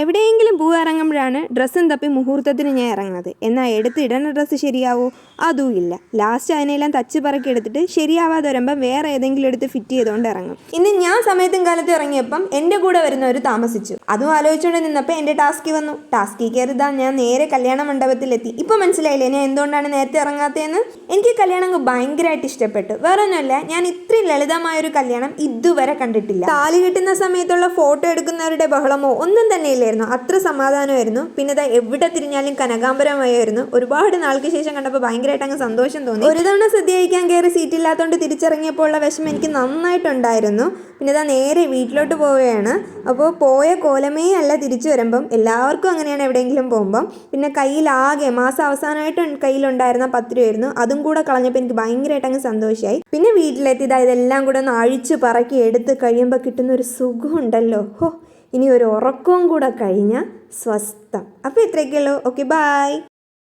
എവിടെയെങ്കിലും പൂ ഇറങ്ങുമ്പോഴാണ് ഡ്രസ്സും തപ്പി മുഹൂർത്തത്തിന് ഞാൻ ഇറങ്ങുന്നത്. എന്നാൽ എടുത്ത് ഇടുന്ന ഡ്രസ്സ് ശരിയാവോ? അതും ഇല്ല. ലാസ്റ്റ് അതിനെല്ലാം തച്ച് പറക്കി എടുത്തിട്ട് ശരിയാവാതെ വരുമ്പം വേറെ ഏതെങ്കിലും എടുത്ത് ഫിറ്റ് ചെയ്തുകൊണ്ട് ഇറങ്ങും. ഇന്ന് ഞാൻ സമയത്തും കാലത്തും ഇറങ്ങിയപ്പം എന്റെ കൂടെ വരുന്നവർ താമസിച്ചു. അതും ആലോചിച്ചുകൊണ്ട് നിന്നപ്പോൾ എന്റെ ടാസ്കി വന്നു. ടാസ്കി കയറിതാ ഞാൻ നേരെ കല്യാണ മണ്ഡപത്തിലെത്തി. ഇപ്പം മനസ്സിലായില്ലേ ഞാൻ എന്തുകൊണ്ടാണ് നേരത്തെ ഇറങ്ങാത്തതെന്ന്? എനിക്ക് കല്യാണം ഭയങ്കരമായിട്ട് ഇഷ്ടപ്പെട്ടു. വേറെ ഒന്നുമല്ല ഞാൻ ഇത്രയും ലളിതമായ ഒരു കല്യാണം ഇതുവരെ കണ്ടിട്ടില്ല. താലി കിട്ടുന്ന സമയത്തുള്ള ഫോട്ടോ എടുക്കുന്നവരുടെ ബഹളമോ ഒന്നും തന്നെ ഇല്ലായിരുന്നു അത്ര സമാധാനമായിരുന്നു. പിന്നെ അതാ എവിടെ തിരിഞ്ഞാലും കനകാംബരമായിരുന്നു. ഒരുപാട് നാൾക്ക് ശേഷം കണ്ടപ്പോൾ ഭയങ്കരമായിട്ട് അങ്ങ് സന്തോഷം തോന്നി. ഒരു തവണ സദ്യ കഴിക്കാൻ കയറി സീറ്റില്ലാത്തതുകൊണ്ട് തിരിച്ചിറങ്ങിയപ്പോൾ ഉള്ള വിഷമം എനിക്ക് നന്നായിട്ടുണ്ടായിരുന്നു. പിന്നെ ഇതാ നേരെ വീട്ടിലോട്ട് പോവുകയാണ്. അപ്പോൾ പോയ കോലമേ അല്ല തിരിച്ചു വരുമ്പം. എല്ലാവർക്കും അങ്ങനെയാണ് എവിടെയെങ്കിലും പോകുമ്പം. പിന്നെ കയ്യിലാകെ മാസം അവസാനമായിട്ട് കയ്യിലുണ്ടായിരുന്ന പത്ത് രൂപയായിരുന്നു അതും കൂടെ കളഞ്ഞപ്പോൾ എനിക്ക് ഭയങ്കരമായിട്ട് അങ്ങ് സന്തോഷമായി പിന്നെ വീട്ടിലെത്തി ഇതാ ഇതെല്ലാം കൂടെ ഒന്ന് അഴിച്ച് പറക്കി എടുത്ത് കഴിയുമ്പോൾ കിട്ടുന്ന ഒരു സുഖമുണ്ടല്ലോ. ഹോ ഇനി ഒരു ഉറക്കവും കൂടെ കഴിഞ്ഞാൽ സ്വസ്ഥം. അപ്പോൾ ഇത്രയൊക്കെയുള്ളൂ. Okay bye